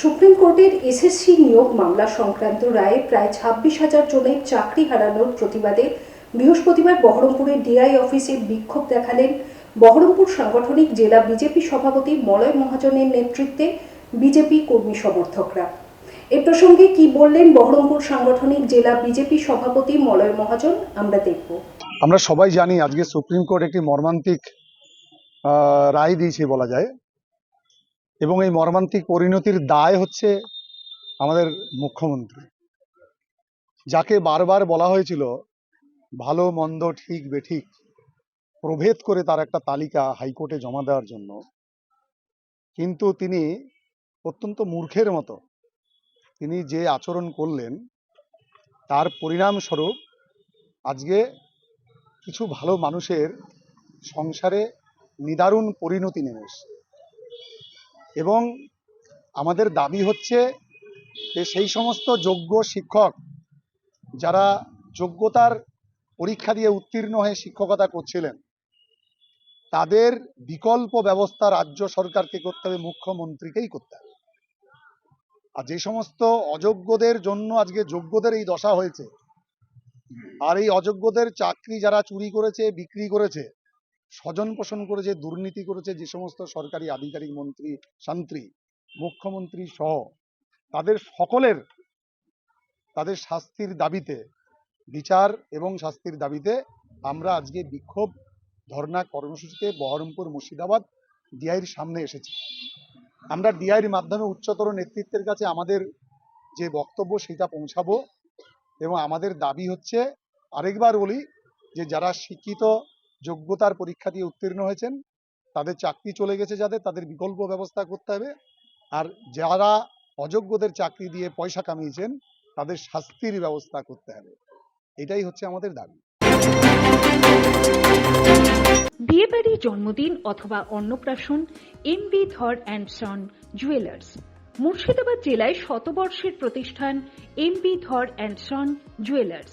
Supreme কোর্টের SSC নিয়োগ মামলা সংক্রান্ত রায়ে প্রায় ছাব্বিশ হাজার জনের চাকরি হারানোর প্রতিবাদে বৃহস্পতিবার বহরমপুরের ডিআই অফিসে বিক্ষোভ দেখালেন বহরমপুর সাংগঠনিক জেলা বিজেপি সভাপতি মলয় মহাজনের নেতৃত্বে বিজেপি কর্মী সমর্থকরা। এ প্রসঙ্গে কি বললেন বহরমপুর সাংগঠনিক জেলা বিজেপি সভাপতি মলয় মহাজন, আমরা দেখব। আমরা সবাই জানি আজকে সুপ্রিম কোর্ট একটি মর্মান্তিক রায় দিয়েছে বলা যায়। এবং এই মর্মান্তিক পরিণতির দায় হচ্ছে আমাদের মুখ্যমন্ত্রী। যাকে বারবার বলা হয়েছিল, ভালো, মন্দ, ঠিক, বেঠিক, প্রভেদ করে তার একটা তালিকা হাইকোর্টে জমা দেওয়ার জন্য। কিন্তু তিনি অত্যন্ত মূর্খের মতো, তিনি যে আচরণ করলেন, তার পরিণামস্বরূপ আজকে কিছু ভালো মানুষের সংসারে নিদারুণ পরিণতি নেমে এসছে। এবং আমাদের দাবি হচ্ছে যে সেই সমস্ত যোগ্য শিক্ষক যারা যোগ্যতার পরীক্ষা দিয়ে উত্তীর্ণ হয়ে শিক্ষকতা করছিলেন, তাদের বিকল্প ব্যবস্থা রাজ্য সরকারকে করতে হবে, মুখ্যমন্ত্রীকেই করতে হবে। আর যে সমস্ত অযোগ্যদের জন্য আজকে যোগ্যদের এই দশা হয়েছে, আর এই অযোগ্যদের চাকরি যারা চুরি করেছে, বিক্রি করেছে স্বজন পোষণ করেছে দুর্নীতি করেছে, যে সমস্ত সরকারি আধিকারিক মন্ত্রী, শান্ত্রী, মুখ্যমন্ত্রী সহ তাদের সকলের, তাদের শাস্তির দাবিতে, বিচার এবং শাস্তির দাবিতে আমরা আজকে বিক্ষোভ ধর্ণা কর্মসূচিতে বহরমপুর মুর্শিদাবাদ ডিআইয়ের সামনে এসেছি। আমরা ডিআইয়ের মাধ্যমে উচ্চতর নেতৃত্বের কাছে আমাদের যে বক্তব্য সেটা পৌঁছাবো এবং আমাদের দাবি হচ্ছে, আরেকবার বলি যে যারা শিক্ষিত যোগ্যতার পরীক্ষা দিয়ে উত্তীর্ণ হয়েছেন। তাদের চাকরি চলে গেছে যাদের, তাদের বিকল্প ব্যবস্থা করতে হবে। আর যারা অযোগ্যদের চাকরি দিয়ে পয়সা কামিয়েছেন, তাদের শাস্তির ব্যবস্থা করতে হবে। এটাই হচ্ছে আমাদের দাবি। বিয়েবাড়ি, জন্মদিন অথবা অন্নপ্রাশন, M B Dhar and son jewellers. Murshidabad জেলায় শতবর্ষের প্রতিষ্ঠান M B Dhar and son jewellers.